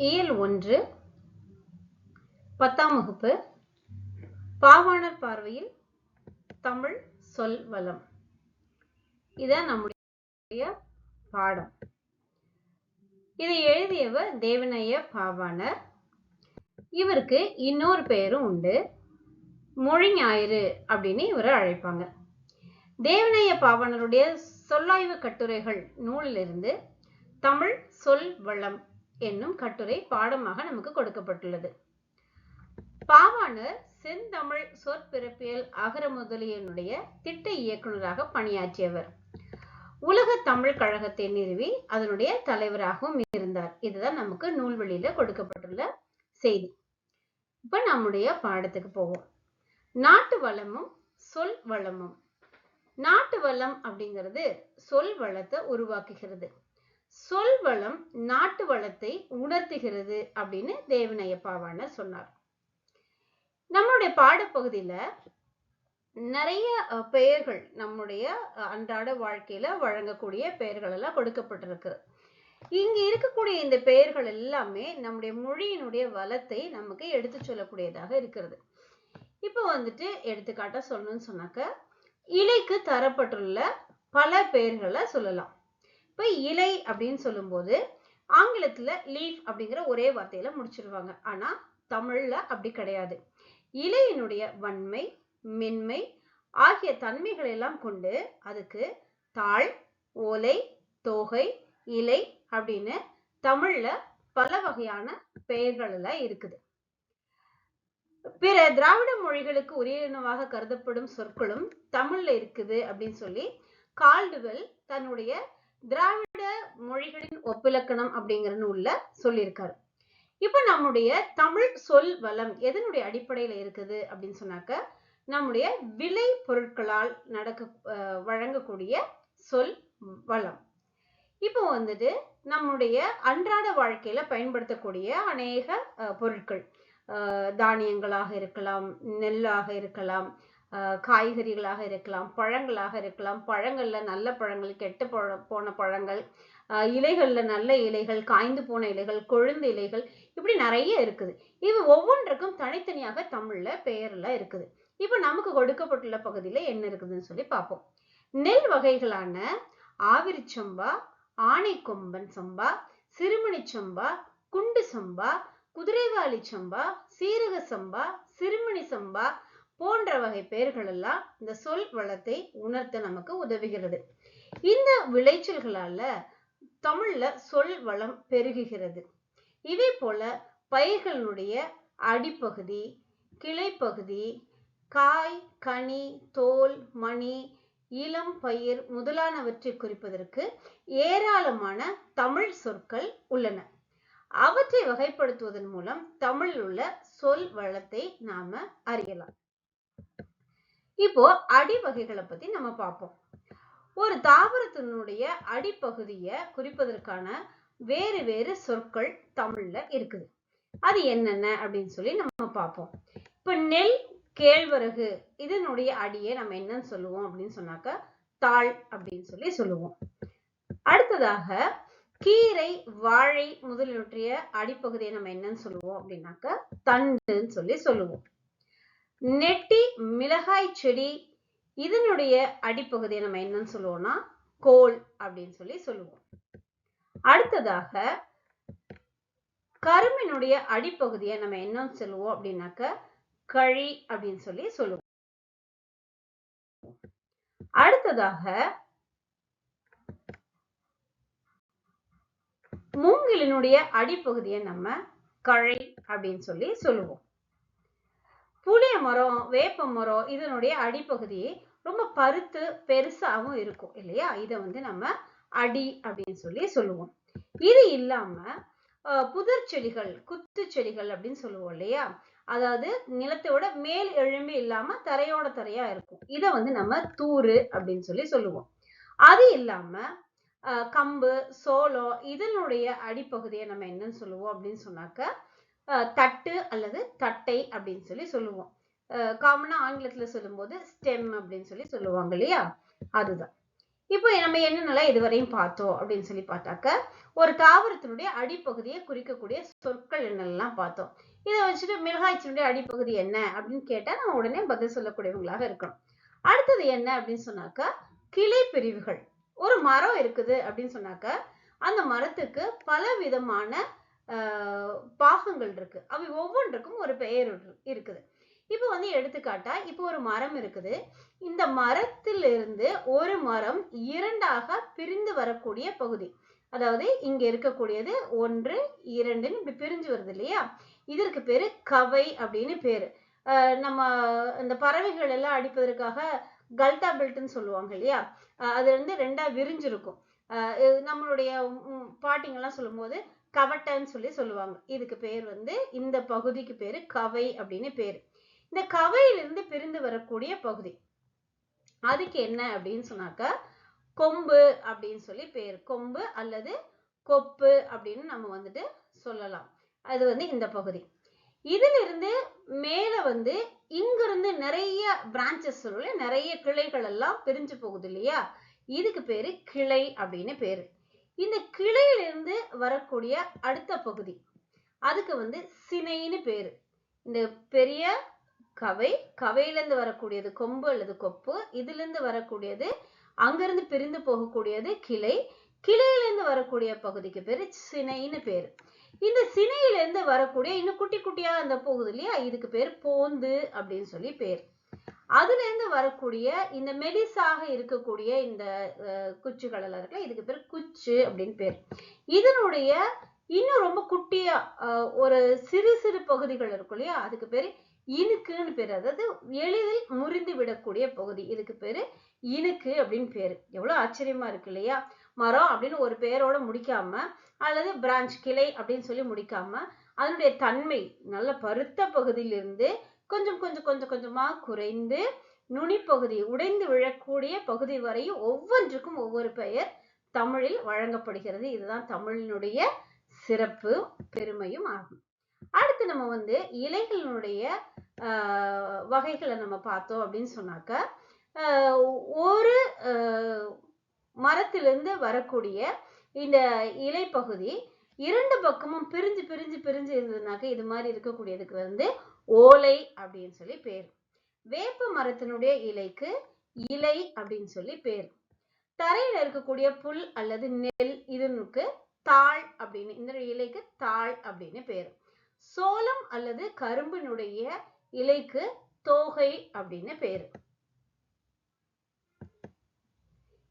இயல் ஒன்று பத்தாம் வகுப்பு பாவாணர் பார்வையில் தமிழ் சொல் வளம் இதான் நம்முடைய பாடம். இதை எழுதியவர் தேவனைய பாவாணர். இவருக்கு இன்னொரு பெயரும் உண்டு. மொழி ஞாயிறு அப்படின்னு இவரை அழைப்பாங்க. தேவனைய பாவாணருடைய சொல்லாய்வு கட்டுரைகள் நூலிலிருந்து தமிழ் சொல் வளம் என்னும் கட்டுரை பாடமாக நமக்கு கொடுக்கப்பட்டுள்ளது. பாவாணர் செந்தமிழ் சொற்பிறப்பியல் அகர முதலியனுடைய திட்ட இயக்குநராக பணியாற்றியவர். உலக தமிழ் கழகத்தை நிறுவி அதனுடைய தலைவராகவும் இருந்தார். இதுதான் நமக்கு நூல்வெளியில கொடுக்கப்பட்டுள்ள செய்தி. இப்ப நம்முடைய பாடத்துக்கு போவோம். நாட்டு வளமும் சொல் வளமும். நாட்டு வளம் அப்படிங்கிறது சொல் வளத்தை உருவாக்குகிறது. சொல் வளம் நாட்டு வளத்தை உணர்த்துகிறது அப்படின்னு தேவனையப்பாவான சொன்னார். நம்மளுடைய பாடப்பகுதியில நிறைய பெயர்கள் நம்முடைய அன்றாட வாழ்க்கையில வழங்கக்கூடிய பெயர்கள் எல்லாம் கொடுக்கப்பட்டிருக்கு. இங்க இருக்கக்கூடிய இந்த பெயர்கள் எல்லாமே நம்முடைய மொழியினுடைய வளத்தை நமக்கு எடுத்து சொல்லக்கூடியதாக இருக்கிறது. இப்போ வந்துட்டு எடுத்துக்காட்டா சொல்லணும்னு சொன்னாக்க இலைக்கு தரப்பட்டுள்ள பல பெயர்களை சொல்லலாம். இப்ப இலை அப்படின்னு சொல்லும்போது ஆங்கிலத்துல லீஃப் அப்படிங்கிற ஒரே வார்த்தையில முடிச்சிருவாங்க. ஆனா தமிழ்ல அப்படி கிடையாது. இலையினுடைய வன்மை மென்மை ஆகிய தன்மைகளை எல்லாம் கொண்டு அதுக்கு தாள் ஓலை தோகை இலை அப்படின்னு தமிழ்ல பல வகையான பெயர்கள் எல்லாம் இருக்குது. பிற திராவிட மொழிகளுக்கு உரியனவாக கருதப்படும் சொற்களும் தமிழ்ல இருக்குது அப்படின்னு சொல்லி கால்டுவெல் தன்னுடைய திராவிட மொழிகளின் ஒப்பிலக்கணம் அப்படிங்கிற நூல்ல சொல்லியிருக்காரு. இப்ப நம்முடைய தமிழ் சொல் வளம் எதனுடைய அடிப்படையில இருக்குது அப்படின்னு சொன்னாக்க நம்முடைய விலை பொருட்களால் நடக்க வழங்கக்கூடிய சொல் வளம். இப்போ வந்துட்டு நம்முடைய அன்றாட வாழ்க்கையில பயன்படுத்தக்கூடிய அநேக பொருட்கள். தானியங்களாக இருக்கலாம் நெல்லாக இருக்கலாம் காய்கறிகளாக இருக்கலாம் பழங்களாக இருக்கலாம். பழங்களில் நல்ல பழங்கள் கெட்டு போன பழங்கள் இலைகளில் நல்ல இலைகள் காய்ந்து போன இலைகள் கொழுந்து இலைகள் இப்படி நிறைய இருக்குது. இது ஒவ்வொன்றுக்கும் தனித்தனியாக தமிழில் பெயரெல்லாம் இருக்குது. இப்போ நமக்கு கொடுக்கப்பட்டுள்ள பகுதியில் என்ன இருக்குதுன்னு சொல்லி பார்ப்போம். நெல் வகைகளான ஆவிரி சம்பா ஆனைக்கொம்பன் சம்பா சிறுமணி சம்பா குண்டு சம்பா குதிரைவாளி சம்பா சீரக சம்பா சிறுமணி சம்பா போன்ற வகை பெயர்கள் எல்லாம் இந்த சொல் வளத்தை உணர்த்த நமக்கு உதவுகிறது. இந்த விளைச்சல்களால தமிழ்ல சொல் வளம் பெருகுகிறது. இதே போல பயிர்களுடைய அடிப்பகுதி கிளைப்பகுதி காய் கனி தோல் மணி இளம் பயிர் முதலானவற்றை குறிப்பதற்கு ஏராளமான தமிழ் சொற்கள் உள்ளன. அவற்றை வகைப்படுத்துவதன் மூலம் தமிழில் உள்ள சொல் வளத்தை நாம அறியலாம். இப்போ அடி வகைகளை பத்தி நம்ம பார்ப்போம். ஒரு தாவரத்தினுடைய அடிப்பகுதியை குறிப்பதற்கான வேறு வேறு சொற்கள் தமிழ்ல இருக்குது. அது என்னென்ன அப்படின்னு சொல்லி நம்ம பார்ப்போம். இப்ப நெல் கேழ்வரகு இதனுடைய அடியை நம்ம என்னன்னு சொல்லுவோம் அப்படின்னு சொன்னாக்க தாள் அப்படின்னு சொல்லி சொல்லுவோம். அடுத்ததாக கீரை வாழை முதலியவற்றைய அடிப்பகுதியை நம்ம என்னன்னு சொல்லுவோம் அப்படின்னாக்க தண்டுன்னு சொல்லி சொல்லுவோம். நெட்டி மிளகாய் செடி இதனுடைய அடிப்பகுதியை நம்ம என்னன்னு சொல்லுவோம்னா கோல் அப்படின்னு சொல்லி சொல்லுவோம். அடுத்ததாக கரும்பினுடைய அடிப்பகுதியை நம்ம என்னன்னு சொல்லுவோம் அப்படின்னாக்க கழி அப்படின்னு சொல்லி சொல்லுவோம். அடுத்ததாக மூங்கிலினுடைய அடிப்பகுதியை நம்ம கழை அப்படின்னு சொல்லி சொல்லுவோம். புளிய மரம் வேப்ப மரம் இதனுடைய அடிப்பகுதி ரொம்ப பருத்து பெருசாகவும் இருக்கும் இல்லையா? இதை வந்து நம்ம அடி அப்படின்னு சொல்லி சொல்லுவோம். இது இல்லாம புதர் செடிகள் குத்து செடிகள் அப்படின்னு சொல்லுவோம் இல்லையா? அதாவது நிலத்தோட மேல் எழும்பி இல்லாம தரையோட தரையா இருக்கும். இதை வந்து நம்ம தூறு அப்படின்னு சொல்லி சொல்லுவோம். அது இல்லாம கம்பு சோளம் இதனுடைய அடிப்பகுதியை நம்ம என்னன்னு சொல்லுவோம் அப்படின்னு சொன்னாக்க தட்டு அல்லது தட்டை அப்படின்னு சொல்லி சொல்லுவோம். காமனா ஆங்கிலத்துல சொல்லும்போது ஸ்டெம் அப்படின்னு சொல்லி சொல்லுவாங்க இல்லையா? அதுதான். இப்போ நம்ம என்னென்னலாம் இதுவரையும் பார்த்தோம் அப்படின்னு சொல்லி பார்த்தாக்க ஒரு தாவரத்தினுடைய அடிப்பகுதியை குறிக்கக்கூடிய சொற்கள் என்னெல்லாம் பார்த்தோம். இதை வச்சுட்டு மிளகாய்ச்சினுடைய அடிப்பகுதி என்ன அப்படின்னு கேட்டா நம்ம உடனே பதில் சொல்லக்கூடியவங்களாக இருக்கணும். அடுத்தது என்ன அப்படின்னு சொன்னாக்கா கிளை பிரிவுகள். ஒரு மரம் இருக்குது அப்படின்னு சொன்னாக்க அந்த மரத்துக்கு பல விதமான பாகங்கள் இருக்கு. அவை ஒவ்வொன்றுக்கும் ஒரு பெயர் இருக்குது. இப்போ வந்து எடுத்துக்காட்டா இப்போ ஒரு மரம் இருக்குது. இந்த மரத்திலிருந்து ஒரு மரம் இரண்டாக பிரிந்து வரக்கூடிய பகுதி. அதாவது இங்க இருக்கக்கூடியது ஒன்று இரண்டுன்னு இப்படி பிரிஞ்சு வருது இல்லையா? இதற்கு பேரு கவை அப்படின்னு பேரு. நம்ம இந்த பறவைகள் எல்லாம் அடிப்பதற்காக கல்டா பெல்ட்னு சொல்லுவாங்க இல்லையா? அது வந்து ரெண்டா விரிஞ்சிருக்கும். நம்மளுடைய பாட்டிங்கெல்லாம் சொல்லும்போது கவட்டைன்னு சொல்லி சொல்லுவாங்க. இதுக்கு பேர் வந்து இந்த பகுதிக்கு பேரு கவை அப்படின்னு பேரு. இந்த கவையிலிருந்து பிரிந்து வரக்கூடிய பகுதி. அதுக்கு என்ன அப்படின்னு சொன்னாக்க கொம்பு அப்படின்னு சொல்லி பேர். கொம்பு அல்லது கொப்பு அப்படின்னு நம்ம வந்துட்டு சொல்லலாம். அது வந்து இந்த பகுதி. இதிலிருந்து மேல வந்து இங்கிருந்து நிறைய பிரான்ச்சஸ் நிறைய கிளைகள் எல்லாம் பிரிஞ்சு போகுது இல்லையா? இதுக்கு பேரு கிளை அப்படின்னு பேரு. இந்த கிளையிலிருந்து வரக்கூடிய அடுத்த பகுதி. அதுக்கு வந்து சினைன்னு பேரு. இந்த பெரிய கவை கவையிலிருந்து வரக்கூடியது கொம்பு அல்லது கொப்பு இதிலிருந்து வரக்கூடியது அங்கிருந்து பிரிந்து போகக்கூடியது கிளை. கிளையிலிருந்து வரக்கூடிய பகுதிக்கு பேரு சினைன்னு பேரு. இந்த சினையிலிருந்து வரக்கூடிய இன்னும் குட்டி குட்டியா அந்த போகுது இல்லையா? இதுக்கு பேர் போந்து அப்படின்னு சொல்லி பேர். அதுல இருந்து வரக்கூடிய இந்த மெலிசாக இருக்கக்கூடிய இந்த அஹ், குச்சிகள் எல்லாம் இருக்குல்ல இதுக்கு பேர் குச்சு அப்படின்னு பேர். இதனுடைய இன்னும் ரொம்ப குட்டியா ஒரு சிறு சிறு பகுதிகள் இருக்கும் இல்லையா அதுக்கு பேரு இனுக்குன்னு பேரு. அதாவது எளிதில் முறிந்து விடக்கூடிய பகுதி. இதுக்கு பேரு இனுக்கு அப்படின்னு பேரு. எவ்வளவு ஆச்சரியமா இருக்கு இல்லையா? மரம் அப்படின்னு ஒரு பேரோட முடிக்காம அல்லது பிரான்ச் கிளை அப்படின்னு சொல்லி முடிக்காம அதனுடைய தன்மை நல்ல பருத்த பகுதியிலிருந்து கொஞ்சம் கொஞ்சம் கொஞ்சம் கொஞ்சமா குறைந்து நுனிப்பகுதி உடைந்து விழக்கூடிய பகுதி வரையும் ஒவ்வொன்றுக்கும் ஒவ்வொரு பெயர் தமிழில் வழங்கப்படுகிறது. இதுதான் தமிழினுடைய சிறப்பு பெருமையும் ஆகும். அடுத்து நம்ம வந்து இலைகளினுடைய வகைகளை நம்ம பார்த்தோம் அப்படின்னு சொன்னாக்க ஒரு மரத்திலிருந்து வரக்கூடிய இந்த இலைப்பகுதி இரண்டு பக்கமும் பிரிஞ்சு பிரிஞ்சு பிரிஞ்சு இருந்ததுனாக்க இது மாதிரி இருக்கக்கூடியதுக்கு வந்து ஓலை அப்படின்னு சொல்லி பேர். வேப்ப மரத்தினுடைய இலைக்கு இலை அப்படின்னு சொல்லி பேர். தரையில இருக்கக்கூடிய புல் அல்லது நெல் இதனுக்கு தாள் அப்படின்னு இந்த இலைக்கு தாள் அப்படின்னு பேர். சோளம் அல்லது கரும்பினுடைய இலைக்கு தோகை அப்படின்னு பேரு.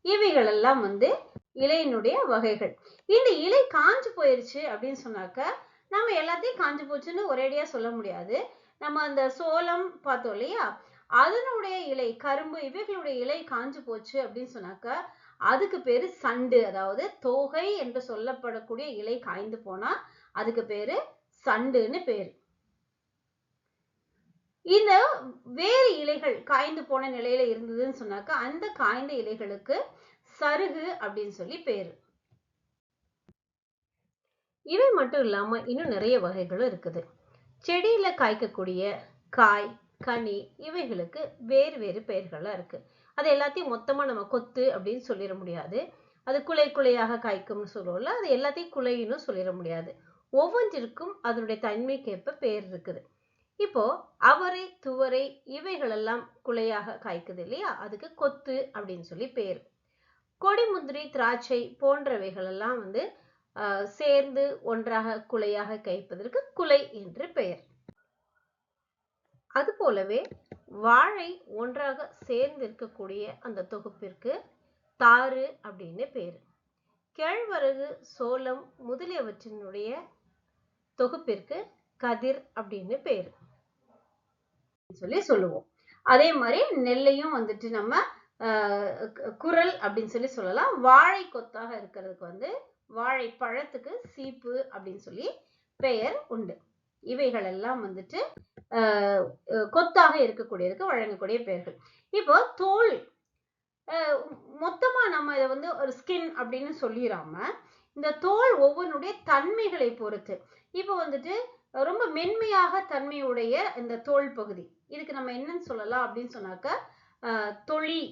இவைகளெல்லாம் வந்து இலையினுடைய வகைகள். இந்த இலை காஞ்சு போயிருச்சு அப்படின்னு சொன்னாக்க நம்ம எல்லாத்தையும் காஞ்சு போச்சுன்னு ஒரேடியா சொல்ல முடியாது. நம்ம அந்த சோளம் பார்த்தோம் இல்லையா? அதனுடைய இலை கரும்பு இவைகளுடைய இலை காஞ்சு போச்சு அப்படின்னு சொன்னாக்க அதுக்கு பேரு சண்டு. அதாவது தோகை என்று சொல்லப்படக்கூடிய இலை காய்ந்து போனா அதுக்கு பேரு சண்டுன்னு பேரு. இந்த வேறு இலைகள் காய்ந்து போன நிலையில இருந்ததுன்னு சொன்னாக்க அந்த காய்ந்த இலைகளுக்கு சருகு அப்படின்னு சொல்லி பேரு. இவை மட்டும் இல்லாம இன்னும் நிறைய வகைகளும் இருக்குது. செடியில் காய்க்கக்கூடிய காய் கனி இவைகளுக்கு வேறு வேறு பெயர்களாக இருக்குது அது எல்லாத்தையும் மொத்தமாக நம்ம கொத்து அப்படின்னு சொல்லிட முடியாது. அது குலை குலையாக காய்க்கும்னு சொல்லுவோம்ல அது எல்லாத்தையும் குலைன்னு சொல்லிட முடியாது. ஒவ்வொன்றிற்கும் அதனுடைய தன்மைக்கேற்ப பெயர் இருக்குது. இப்போ அவரை துவரை இவைகளெல்லாம் குலையாக காய்க்குது இல்லையா? அதுக்கு கொத்து அப்படின்னு சொல்லி பேர். கொடி முந்திரி திராட்சை போன்றவைகளெல்லாம் வந்து சேர்ந்து ஒன்றாக குலையாக கைப்பதற்கு குலை என்று பெயர். அது போலவே வாழை ஒன்றாக சேர்ந்து இருக்கக்கூடிய அந்த தொகுப்பிற்கு தாறு அப்படின்னு பேர். கேழ்வரகு சோளம் முதலியவற்றினுடைய தொகுப்பிற்கு கதிர் அப்படின்னு பேர். சொல்லி சொல்லுவோம். அதே மாதிரி நெல்லையும் வந்துட்டு நம்ம குரல் அப்படின்னு சொல்லி சொல்லலாம். வாழை கொத்தாக இருக்கிறதுக்கு வந்து வாழைப்பழத்துக்கு சீப்பு அப்படின்னு சொல்லி பெயர் உண்டு. இவைகள் எல்லாம் வந்துட்டு ஆஹ் கொத்தாக இருக்கக்கூடியதுக்கு வழங்கக்கூடிய பெயர்கள். இப்போ தோல் ஆஹ் மொத்தமா நம்ம இதை வந்து ஒரு ஸ்கின் அப்படின்னு சொல்லிடாம இந்த தோல் ஒவ்வொன்றுடைய தன்மைகளை பொறுத்து. இப்போ வந்துட்டு ரொம்ப மென்மையாக தன்மையுடைய இந்த தோல் பகுதி. இதுக்கு நம்ம என்னன்னு சொல்லலாம் அப்படின்னு சொன்னாக்க ஆஹ்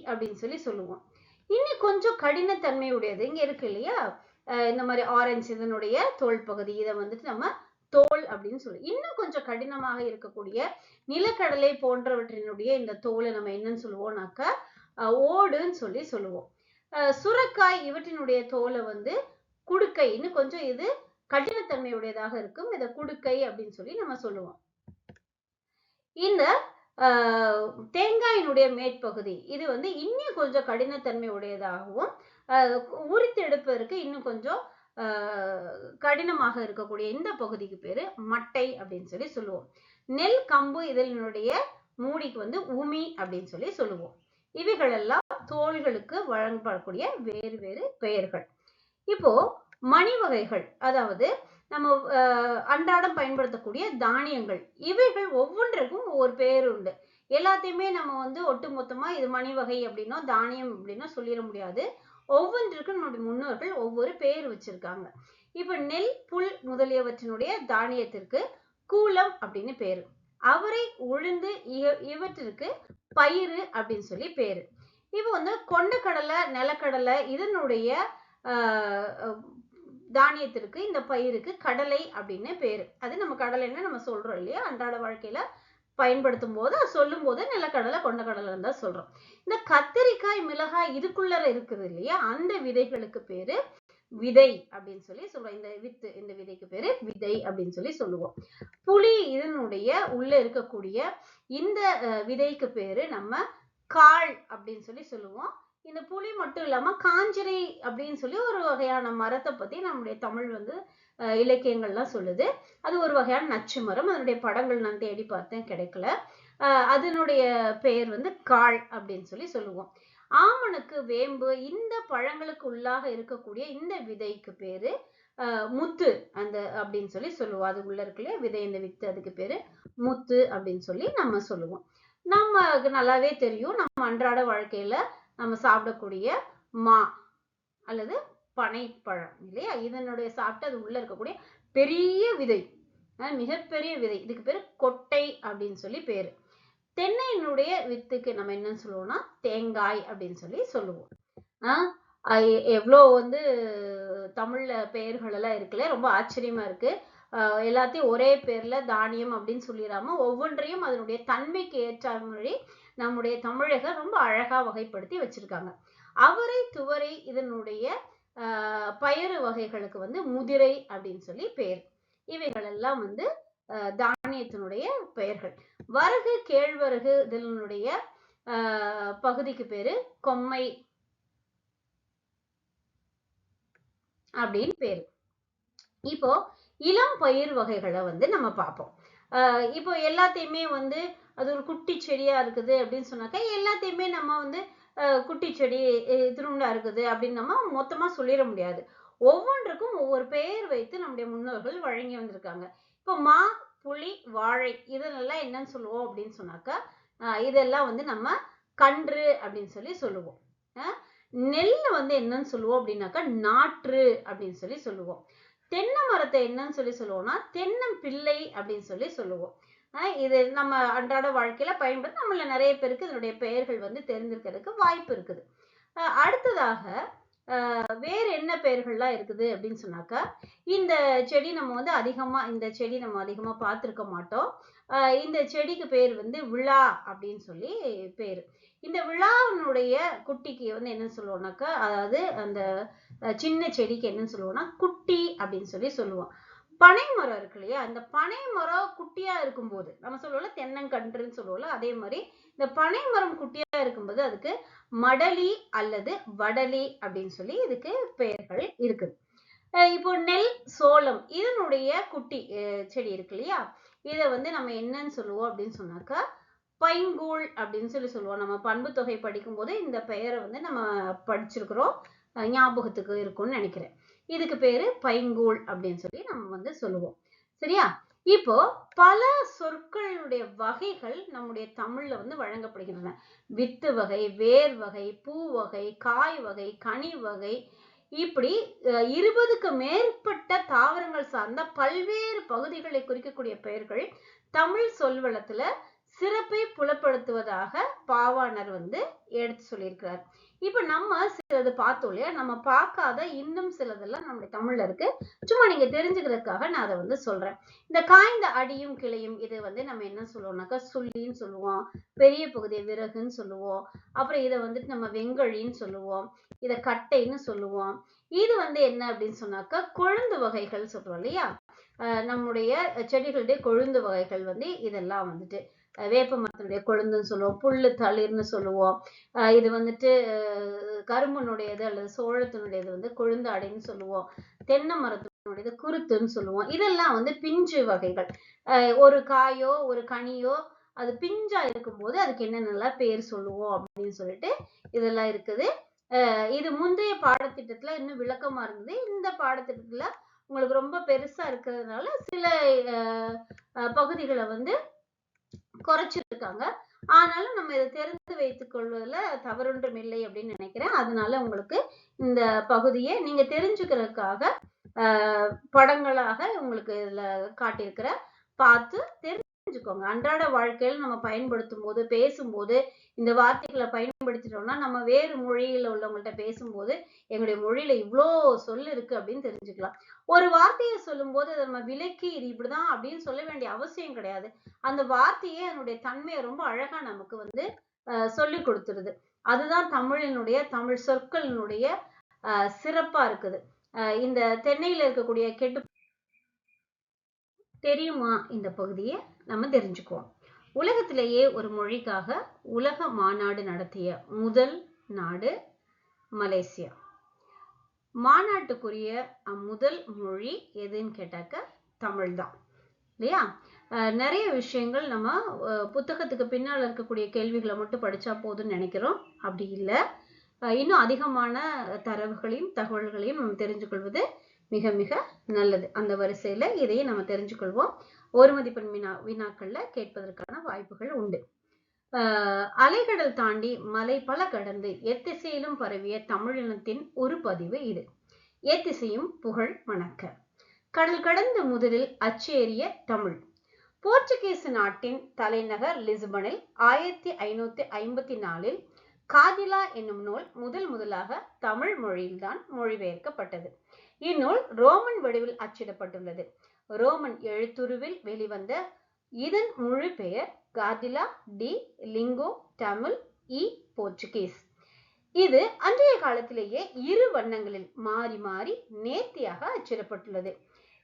அப்படின்னு சொல்லி சொல்லுவோம். இன்னும் கொஞ்சம் கடினத்தன்மை உடையது இங்க இருக்கு இல்லையா? இந்த மாதிரி ஆரஞ்சு இதனுடைய தோல் பகுதி. இதை வந்துட்டு நம்ம தோல் அப்படின்னு சொல்லி இன்னும் கொஞ்சம் கடினமாக இருக்கக்கூடிய நிலக்கடலை போன்றவற்றினுடைய இந்த தோலை நம்ம என்னன்னு சொல்லுவோம்னாக்கா ஓடுன்னு சொல்லி சொல்லுவோம். சுரக்காய் இவற்றினுடைய தோலை வந்து குடுக்கை. இன்னும் கொஞ்சம் இது கடினத்தன்மையுடையதாக இருக்கும். இதை குடுக்கை அப்படின்னு சொல்லி நம்ம சொல்லுவோம். இந்த ஆஹ் தேங்காயினுடைய மேற்பகுதி. இது வந்து இன்னும் கொஞ்சம் கடினத்தன்மை உடையதாகவும் உரித்து எடுப்பதற்கு இன்னும் கொஞ்சம் கடினமாக இருக்கக்கூடிய இந்த பகுதிக்கு பேரு மட்டை அப்படின்னு சொல்லி சொல்லுவோம். நெல் கம்பு இதனுடைய மூடிக்கு வந்து உமி அப்படின்னு சொல்லி சொல்லுவோம். இவைகளெல்லாம் தோள்களுக்கு வழங்கப்படக்கூடிய வேறு வேறு பெயர்கள். இப்போ மணி வகைகள் அதாவது நம்ம அஹ், அன்றாடம் பயன்படுத்தக்கூடிய தானியங்கள் இவைகள் ஒவ்வொன்றுக்கும் ஒவ்வொரு பேர் உண்டு. எல்லாத்தையுமே நம்ம வந்து ஒட்டுமொத்தமா இது மணி வகை அப்படின்னோ தானியம் அப்படின்னா சொல்லிட முடியாது. ஒவ்வொன்றுக்கும் நம்முடைய முன்னோர்கள் ஒவ்வொரு பெயர் வச்சிருக்காங்க. இப்ப நெல் புல் முதலியவற்றினுடைய தானியத்திற்கு கூலம் அப்படின்னு பேரு. அவரை உளுந்து இவற்றிற்கு பயிறு அப்படின்னு சொல்லி பேரு. இப்போ வந்து கொண்டக்கடலை நிலக்கடலை இதனுடைய தானியத்திற்கு இந்த பயிருக்கு கடலை அப்படின்னு பேரு. அது நம்ம கடலைன்னு நம்ம சொல்றோம் இல்லையா? அன்றாட வாழ்க்கையில பயன்படுத்தும் போது சொல்லும் போது நிலக்கடலை கொண்டக்கடலை தான் சொல்றோம். இந்த கத்தரிக்காய் மிளகாய் இதுக்குள்ள இருக்குது இல்லையா? அந்த விதைகளுக்கு பேரு விதை அப்படின்னு சொல்லி சொல்றோம். இந்த வித்து இந்த விதைக்கு பேரு விதை அப்படின்னு சொல்லி சொல்லுவோம். புளி இதனுடைய உள்ள இருக்கக்கூடிய இந்த விதைக்கு பேரு நம்ம காள் அப்படின்னு சொல்லி சொல்லுவோம். இந்த புளி மட்டும் இல்லாம காஞ்சிரை அப்படின்னு சொல்லி ஒரு வகையான மரத்தை பத்தி நம்முடைய தமிழ் வந்து இலக்கியங்கள்லாம் சொல்லுது. அது ஒரு வகையான நச்சு மரம். அதனுடைய படங்கள் நான் தேடி பார்த்தேன் கிடைக்கல. அதனுடைய பெயர் வந்து காள் அப்படின்னு சொல்லி சொல்லுவோம். ஆமணக்கு வேம்பு இந்த பழங்களுக்கு உள்ளாக இருக்கக்கூடிய இந்த விதைக்கு பேரு முத்து அந்த அப்படின்னு சொல்லி சொல்லுவோம். அது உள்ள இருக்குல்ல விதை இந்த வித்து அதுக்கு பேரு முத்து அப்படின்னு சொல்லி நம்ம சொல்லுவோம். நமக்கு நல்லாவே தெரியும். நம்ம அன்றாட வாழ்க்கையில நம்ம சாப்பிடக்கூடிய மா அல்லது பனைப்பழம் இல்லையா? இதனுடைய சாப்பிட்டு அது உள்ள இருக்கக்கூடிய பெரிய விதை. மிகப்பெரிய விதை. இதுக்கு பேர் கொட்டை அப்படின்னு சொல்லி பேரு. தென்னையினுடைய வித்துக்கு நம்ம என்னன்னு சொல்லுவோம்னா தேங்காய் அப்படின்னு சொல்லி சொல்லுவோம். ஆஹ் எவ்வளோ வந்து தமிழ்ல பெயர்கள் எல்லாம் இருக்குல்ல ரொம்ப ஆச்சரியமா இருக்கு. எல்லாத்தையும் ஒரே பேர்ல தானியம் அப்படின்னு சொல்லிடாம ஒவ்வொன்றையும் அதனுடைய தன்மைக்கு ஏற்ற மாதிரி நம்முடைய தமிழக ரொம்ப அழகா வகைப்படுத்தி வச்சிருக்காங்க. அவரை துவரை இதனுடைய பயறு வகைகளுக்கு வந்து முதிரை அப்படின்னு சொல்லி பெயர் இவைகள் எல்லாம் வந்து தானியத்தினுடைய பெயர்கள். வரகு கேழ்வரகு இதனுடைய பகுதிக்கு பேரு கொம்மை அப்படின்னு பேரு. இப்போ இளம் பயிர் வகைகளை வந்து நம்ம பார்ப்போம். ஆஹ் இப்போ எல்லாத்தையுமே வந்து அது ஒரு குட்டி செடியா இருக்குது அப்படின்னு சொன்னாக்கா எல்லாத்தையுமே நம்ம வந்து குட்டி செடி அஹ் திருண்டா இருக்குது அப்படின்னு நம்ம மொத்தமாக சொல்லிட முடியாது. ஒவ்வொன்றுக்கும் ஒவ்வொரு பெயர் வைத்து நம்முடைய முன்னோர்கள் வழங்கி வந்திருக்காங்க. இப்போ மா புளி வாழை இதெல்லாம் என்னன்னு சொல்லுவோம் அப்படின்னு சொன்னாக்கா இதெல்லாம் வந்து நம்ம கன்று அப்படின்னு சொல்லி சொல்லுவோம். நெல் வந்து என்னன்னு சொல்லுவோம் அப்படின்னாக்கா நாற்று அப்படின்னு சொல்லி சொல்லுவோம். தென்னை மரத்தை என்னன்னு சொல்லி சொல்லுவோம்னா தென்னம்பிள்ளை அப்படின்னு சொல்லி சொல்லுவோம். இது நம்ம அன்றாட வாழ்க்கையில பயன்படுத்த நம்மள நிறைய பேருக்கு இதனுடைய பெயர்கள் வந்து தெரிஞ்சிருக்கிறதுக்கு வாய்ப்பு இருக்குது. ஆஹ் அடுத்ததாக வேறு என்ன பெயர்கள்லாம் இருக்குது அப்படின்னு சொன்னாக்கா இந்த செடி நம்ம வந்து அதிகமா இந்த செடி நம்ம அதிகமா பார்த்திருக்க மாட்டோம். இந்த செடிக்கு பேர் வந்து விழா அப்படின்னு சொல்லி பேர். இந்த விழாவினுடைய குட்டிக்கு வந்து என்ன சொல்லுவோம்னாக்கா அதாவது அந்த சின்ன செடிக்கு என்னன்னு சொல்லுவோம்னா குட்டி அப்படின்னு சொல்லி சொல்லுவோம். பனை மரம் இருக்கு இல்லையா? இந்த பனை மரம் குட்டியா இருக்கும்போது நம்ம சொல்லுவோம்ல தென்னங்கன்றுன்னு சொல்லுவோம்ல அதே மாதிரி இந்த பனை மரம் குட்டியா இருக்கும்போது அதுக்கு மடலி அல்லது வடலி அப்படின்னு சொல்லி இதுக்கு பெயர்கள் இருக்குது. இப்போ நெல் சோளம் இதனுடைய குட்டி செடி இருக்கு இல்லையா? இதை வந்து நம்ம என்னன்னு சொல்லுவோம் அப்படின்னு சொன்னாக்கா பைங்கூழ் அப்படின்னு சொல்லி சொல்லுவோம். நம்ம பண்பு தொகை படிக்கும்போது இந்த பெயரை வந்து நம்ம படிச்சிருக்கிறோம். ஞாபகத்துக்கு இருக்கும்னு நினைக்கிறேன். இதுக்கு பேரு பைங்கூழ் அப்படின்னு சொல்லி நம்ம வந்து சொல்லுவோம். சரியா? இப்போ பல சொற்களுடைய வகைகள் நம்முடைய தமிழ்ல வந்து வழங்கப்படுகின்றன. வித்து வகை வேர் வகை பூ வகை காய் வகை கனி வகை. இப்படி இருபதுக்கு மேற்பட்ட தாவரங்கள் சார்ந்த பல்வேறு பகுதிகளை குறிக்கக்கூடிய பெயர்கள் தமிழ் சொல்வளத்துல சிறப்பை புலப்படுத்துவதாக பாவாணர் வந்து எடுத்து சொல்லியிருக்கிறார். இப்ப நம்ம சிலது பார்த்தோம் இல்லையா? நம்ம பார்க்காத இன்னும் சிலதெல்லாம் நம்முடைய தமிழ்ல இருக்கு. சும்மா நீங்க தெரிஞ்சுக்கிறதுக்காக நான் அதை வந்து சொல்றேன். இந்த காய்ந்த அடியும் கிளையும் இது வந்து நம்ம என்ன சொல்லுவோம்னாக்கா சுள்ளின்னு சொல்லுவோம். பெரிய பகுதியை விறகுன்னு சொல்லுவோம். அப்புறம் இதை வந்துட்டு நம்ம வெங்கழின்னு சொல்லுவோம். இதை கட்டைன்னு சொல்லுவோம். இது வந்து என்ன அப்படின்னு சொன்னாக்கா கொழுந்து வகைகள் சொல்றோம் இல்லையா? நம்முடைய செடிகளுடைய கொழுந்து வகைகள் வந்து இதெல்லாம் வந்துட்டு. வேப்ப மரத்தினுடைய கொழுந்துன்னு சொல்லுவோம் புல்லு தளிர்னு சொல்லுவோம். இது வந்துட்டு கரும்பனுடையது அல்லது சோளத்தினுடையது வந்து கொழுந்து அடைன்னு சொல்லுவோம். தென்னை மரத்தினுடையது குருத்துன்னு சொல்லுவோம். இதெல்லாம் வந்து பிஞ்சு வகைகள். ஒரு காயோ ஒரு கனியோ அது பிஞ்சா இருக்கும்போது அதுக்கு என்னென்னலாம் பேர் சொல்லுவோம் அப்படின்னு சொல்லிட்டு இதெல்லாம் இருக்குது. இது முந்தைய பாடத்திட்டத்துல இன்னும் விளக்கமா இருந்தது. இந்த பாடத்திட்டத்துல உங்களுக்கு ரொம்ப பெருசா இருக்கிறதுனால சில பகுதிகளை வந்து குறைச்சிருக்காங்க. ஆனாலும் நம்ம இதை தெரிந்து வைத்துக் கொள்வதில் தவறொன்றும் இல்லை அப்படின்னு நினைக்கிறேன். அதனால உங்களுக்கு இந்த பகுதியை நீங்க தெரிஞ்சுக்கிறதுக்காக ஆஹ் படங்களாக உங்களுக்கு இதுல காட்டியிருக்கிற பார்த்து தெரிஞ்சுக்கோங்க அன்றாட வாழ்க்கையில் நம்ம பயன்படுத்தும் போது பேசும்போது இந்த வார்த்தைகளை பயன்படுத்திட்டோம்னா நம்ம வேறு மொழியில உள்ளவங்கள்ட்ட பேசும்போது எங்களுடைய மொழியில இவ்வளோ சொல் இருக்கு அப்படின்னு தெரிஞ்சுக்கலாம். ஒரு வார்த்தையை சொல்லும்போது அதை நம்ம விலக்கி இது இப்படிதான் அப்படின்னு சொல்ல வேண்டிய அவசியம் கிடையாது. அந்த வார்த்தையே அதனுடைய தன்மையை ரொம்ப அழகா நமக்கு வந்து அஹ் சொல்லி கொடுத்துருது. அதுதான் தமிழினுடைய தமிழ் சொற்களினுடைய அஹ் சிறப்பா இருக்குது. இந்த தென்னையில இருக்கக்கூடிய கெட்டு தெரியுமா இந்த பகுதியை? நம்ம தெரிஞ்சுக்குவோம். உலகத்திலேயே ஒரு மொழிக்காக உலக மாநாடு நடத்திய முதல் நாடு மலேசியா. மாநாட்டுக்குரிய அஹ், முதல் மொழி எதுன்னு கேட்டாக்க தமிழ் தான் இல்லையா நிறைய விஷயங்கள் நம்ம புத்தகத்துக்கு பின்னால் இருக்கக்கூடிய கேள்விகளை மட்டும் படிச்சா போதும்னு நினைக்கிறோம். அப்படி இல்லை. இன்னும் அதிகமான தரவுகளையும் தகவல்களையும் நம்ம தெரிஞ்சு கொள்வது மிக மிக நல்லது. அந்த வரிசையில இதையும் நம்ம தெரிஞ்சுக்கொள்வோம். ஒரு மதிப்பெண் வினா வினாக்கள்ல கேட்பதற்கான வாய்ப்புகள் உண்டு. அலைகடல் தாண்டி மலை பல கடந்து எத்திசையிலும் பரவிய தமிழினத்தின் ஒரு பதிவு இது. எத்திசையும் புகழ் வணக்க கடல் கடந்து முதலில் அச்சேறிய தமிழ். போர்ச்சுகீசு நாட்டின் தலைநகர் லிஸ்பனில் ஆயிரத்தி ஐநூத்தி ஐம்பத்தி நாலில் காதிலா என்னும் நூல் முதல் முதலாக தமிழ் மொழியில்தான் மொழிபெயர்க்கப்பட்டது. இந்நூல் ரோமன் வடிவில் அச்சிடப்பட்டுள்ளது. ரோமன் எழுத்துருவில் வெளிவந்த இதன் முழு பெயர் காதிலா டி லிங்கோ தமிழ் இ போர்ச்சுகீஸ். இது அன்றைய காலத்திலேயே இரு வண்ணங்களில் மாறி மாறி நேர்த்தியாக அச்சிடப்பட்டுள்ளது.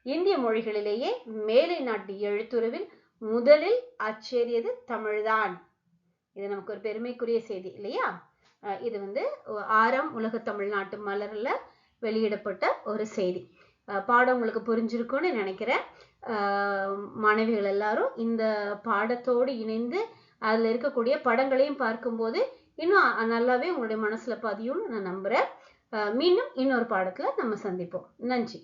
இந்திய மொழிகளிலேயே மேலை நாட்டு எழுத்துருவில் முதலில் அச்சேறியது தமிழ்தான். இது நமக்கு ஒரு பெருமைக்குரிய செய்தி இல்லையா? இது வந்து ஆறாம் உலக தமிழ்நாட்டு மலரில் வெளியிடப்பட்ட ஒரு செய்தி. பாடம் உங்களுக்கு புரிஞ்சிருக்கும்னு நினைக்கிறேன். மாணவிகள் எல்லாரும் இந்த பாடத்தோடு இணைந்து அதில் இருக்கக்கூடிய படங்களையும் பார்க்கும்போது இன்னும் நல்லாவே உங்களுடைய மனசில் பதியும்னு நான் நம்புகிறேன் மீண்டும் இன்னொரு பாடத்தில் நம்ம சந்திப்போம். நன்றி.